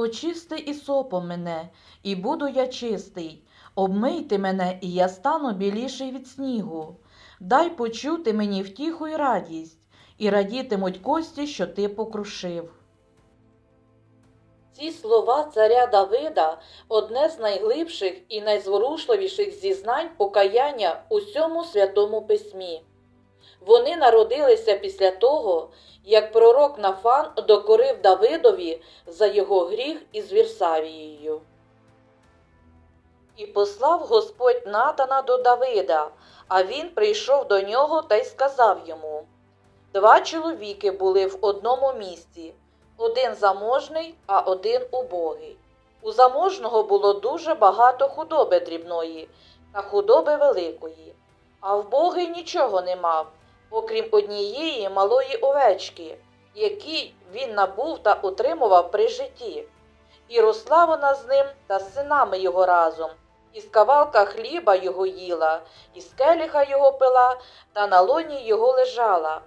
Очисти ісопом мене, і буду я чистий. Обмийте мене, і я стану біліший від снігу. Дай почути мені втіху й радість, і радітимуть кості, що ти покрушив. Ці слова царя Давида одне з найглибших і найзворушливіших зізнань покаяння у всьому святому письмі. Вони народилися після того, як пророк Нафан докорив Давидові за його гріх із Вірсавією. І послав Господь Натана до Давида, а він прийшов до нього та й сказав йому: Два чоловіки були в одному місті, один заможний, а один убогий. У заможного було дуже багато худоби дрібної та худоби великої, а вбогий нічого не мав, окрім однієї малої овечки, які він набув та утримував при житті. І росла вона з ним та з синами його разом, із кавалка хліба його їла, із келіха його пила, та на лоні його лежала,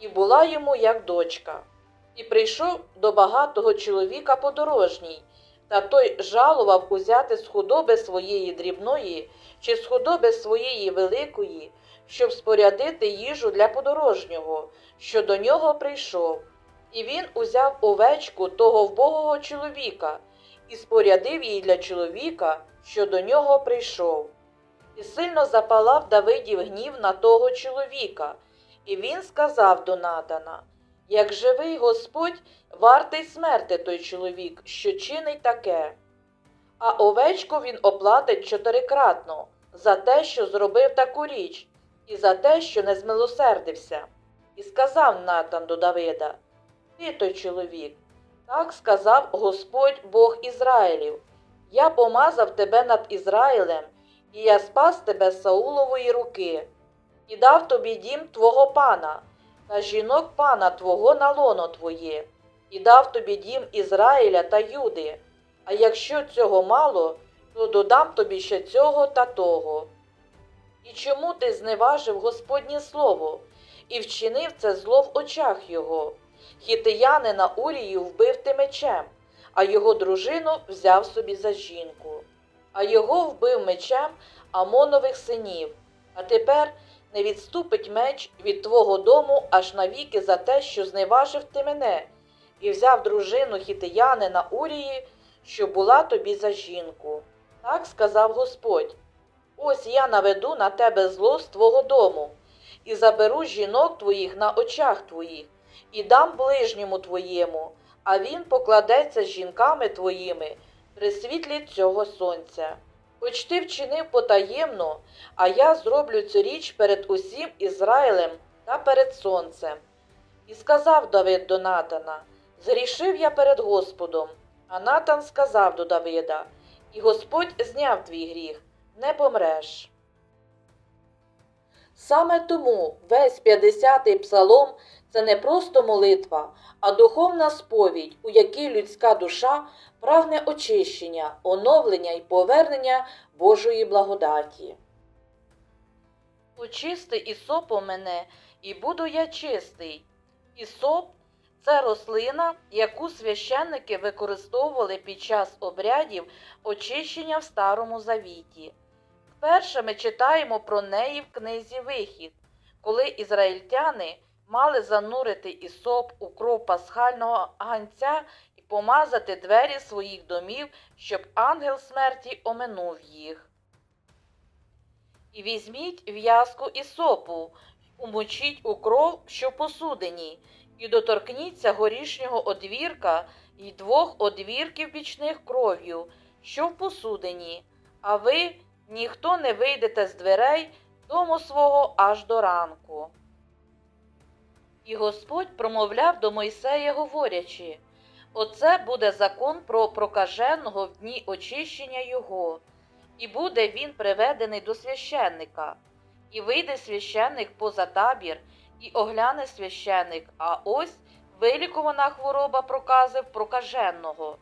і була йому як дочка. І прийшов до багатого чоловіка подорожній, та той жалував узяти з худоби своєї дрібної чи з худоби своєї великої, щоб спорядити їжу для подорожнього, що до нього прийшов. І він узяв овечку того вбогого чоловіка і спорядив її для чоловіка, що до нього прийшов. І сильно запалав Давидів гнів на того чоловіка, і він сказав до Натана Як живий Господь, вартий смерти той чоловік, що чинить таке. А овечку він оплатить чотирикратно за те, що зробив таку річ, і за те, що не змилосердився. І сказав Натан до Давида Ти той чоловік. Так сказав Господь Бог Ізраїлів. Я помазав тебе над Ізраїлем, і я спас тебе з Саулової руки, і дав тобі дім твого пана, та жінок пана твого на лоно твоє, і дав тобі дім Ізраїля та Юди. А якщо цього мало, то додам тобі ще цього та того. І чому ти зневажив Господнє слово і вчинив це зло в очах його? Хітиянина Урію вбив ти мечем, а його дружину взяв собі за жінку. А його вбив мечем Амонових синів. А тепер не відступить меч від твого дому аж навіки за те, що зневажив ти мене, і взяв дружину хітиянина Урії, що була тобі за жінку. Так сказав Господь. Ось я наведу на тебе зло з твого дому, і заберу жінок твоїх на очах твоїх, і дам ближньому твоєму, а він покладеться з жінками твоїми при світлі цього сонця. Хоч ти вчинив потаємно, а я зроблю цю річ перед усім Ізраїлем та перед сонцем. І сказав Давид до Натана: Згрішив я перед Господом. А Натан сказав до Давида: І Господь зняв твій гріх, не помреш. Саме тому весь 50-й псалом це не просто молитва, а духовна сповідь, у якій людська душа прагне очищення, оновлення і повернення Божої благодаті. Очисти ісопу мене, і буду я чистий. Ісоп це рослина, яку священники використовували під час обрядів очищення в Старому Завіті. Вперше ми читаємо про неї в книзі Вихід, коли ізраїльтяни мали занурити ісоп у кров пасхального ганця і помазати двері своїх домів, щоб ангел смерті оминув їх. І візьміть в'язку ісопу, умочіть у кров, що посудині, і доторкніться горішнього одвірка і двох одвірків бічних кров'ю, що в посудині, а ви ніхто не вийдете з дверей дому свого аж до ранку. І Господь промовляв до Мойсея, говорячи Оце буде закон про прокаженого в дні очищення його, і буде він приведений до священника, і вийде священник поза табір, і огляне священник, а ось вилікувана хвороба проказив прокаженого.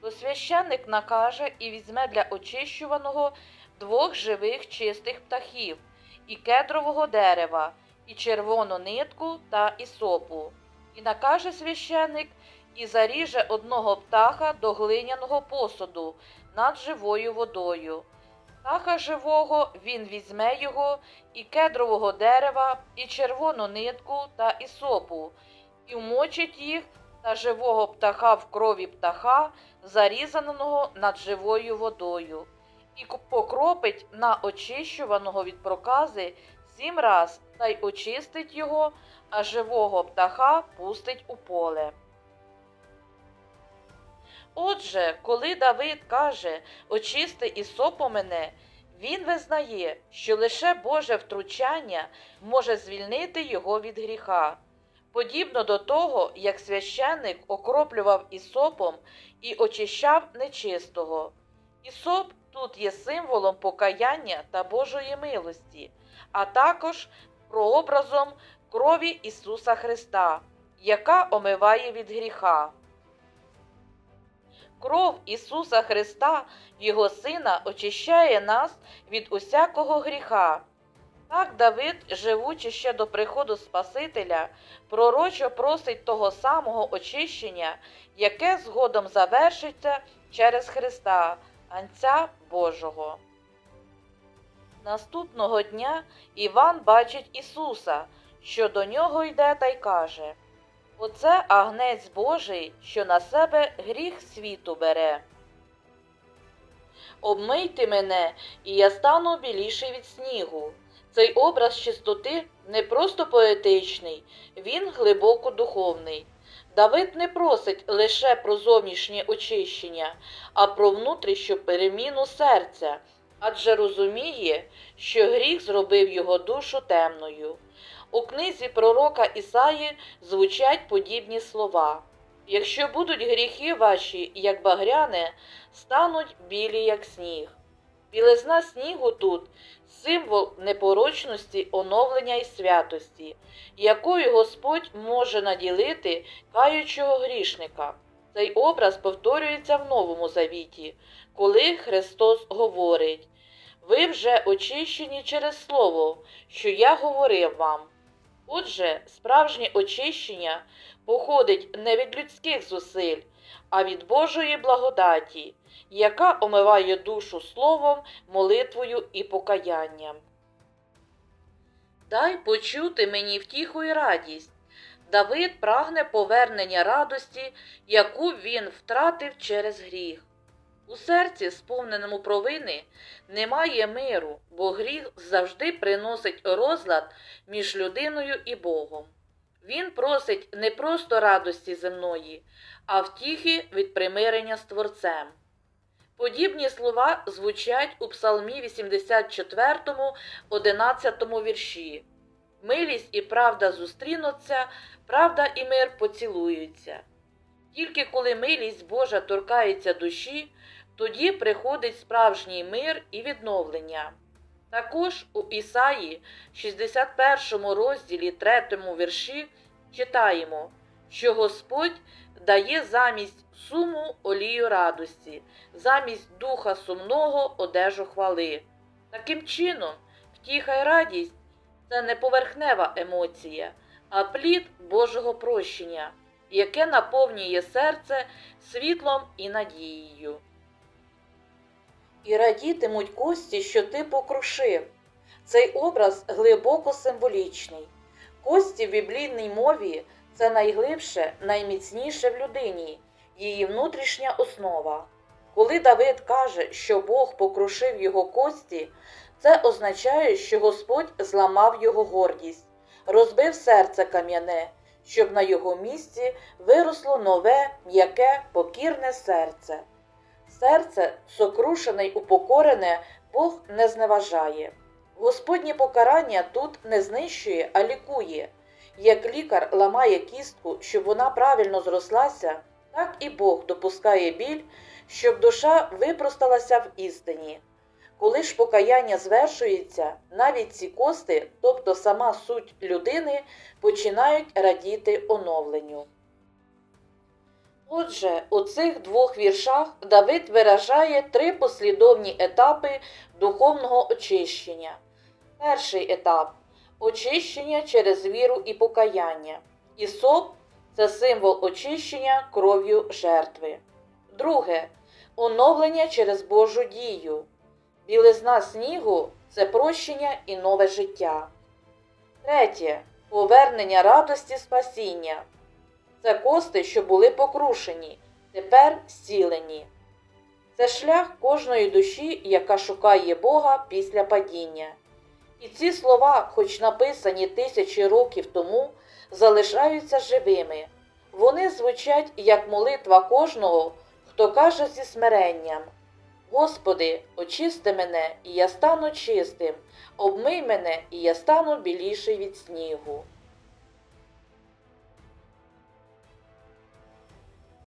То священник накаже і візьме для очищуваного двох живих чистих птахів, і кедрового дерева, і червону нитку та ісопу. І накаже священник і заріже одного птаха до глиняного посуду над живою водою. Птаха живого він візьме його, і кедрового дерева, і червону нитку та ісопу, і вмочить їх та живого птаха в крові птаха, зарізаного над живою водою, і покропить на очищуваного від прокази сім раз та й очистить його, а живого птаха пустить у поле. Отже, коли Давид каже очисти ісопу мене, він визнає, що лише Боже втручання може звільнити його від гріха. Подібно до того, як священник окроплював ісопом і очищав нечистого. Ісоп тут є символом покаяння та Божої милості, а також прообразом крові Ісуса Христа, яка омиває від гріха. Кров Ісуса Христа, Його Сина, очищає нас від усякого гріха. Так Давид, живучи ще до приходу Спасителя, пророчо просить того самого очищення, яке згодом завершиться через Христа, Анця Божого. Наступного дня Іван бачить Ісуса, що до нього йде та й каже Оце агнець Божий, що на себе гріх світу бере. Обмийте мене, і я стану біліший від снігу. Цей образ чистоти не просто поетичний, він глибоко духовний. Давид не просить лише про зовнішнє очищення, а про внутрішню переміну серця, адже розуміє, що гріх зробив його душу темною. У книзі пророка Ісаї звучать подібні слова. Якщо будуть гріхи ваші, як багряне, стануть білі, як сніг. Білизна снігу тут символ непорочності, оновлення і святості, якою Господь може наділити каючого грішника. Цей образ повторюється в Новому Завіті, коли Христос говорить: Ви вже очищені через Слово, що я говорив вам. Отже, справжнє очищення походить не від людських зусиль, а від Божої благодаті, яка омиває душу словом, молитвою і покаянням. Дай почути мені втіху і радість. Давид прагне повернення радості, яку він втратив через гріх. У серці, сповненому провини, немає миру, бо гріх завжди приносить розлад між людиною і Богом. Він просить не просто радості земної, а втіхи від примирення з Творцем. Подібні слова звучать у Псалмі 84, 11 вірші. Милість і правда зустрінуться, правда і мир поцілуються. Тільки коли милість Божа торкається душі, тоді приходить справжній мир і відновлення. Також у Ісаї, 61 розділі 3 вірші, читаємо, що Господь дає замість суму олію радості, замість духа сумного одежу хвали. Таким чином, втіха й радість це не поверхнева емоція, а плід Божого прощення, яке наповнює серце світлом і надією. І радітимуть кості, що ти покрушив. Цей образ глибоко символічний. Кості в біблійній мові це найглибше, найміцніше в людині, її внутрішня основа. Коли Давид каже, що Бог покрушив його кості, це означає, що Господь зламав його гордість, розбив серце кам'яне, щоб на його місці виросло нове, м'яке, покірне серце. Серце, сокрушене й упокорене, Бог не зневажає. Господнє покарання тут не знищує, а лікує. Як лікар ламає кістку, щоб вона правильно зрослася, так і Бог допускає біль, щоб душа випросталася в істині. Коли ж покаяння звершується, навіть ці кости, тобто сама суть людини, починають радіти оновленню. Отже, у цих двох віршах Давид виражає три послідовні етапи духовного очищення. Перший етап очищення через віру і покаяння. Ісоп це символ очищення кров'ю жертви. Друге оновлення через Божу дію. Білизна снігу це прощення і нове життя. Третє повернення радості спасіння. Це кости, що були покрушені, тепер зцілені. Це шлях кожної душі, яка шукає Бога після падіння. І ці слова, хоч написані тисячі років тому, залишаються живими. Вони звучать як молитва кожного, хто каже зі смиренням: Господи, очисти мене, і я стану чистим, обмий мене, і я стану біліший від снігу.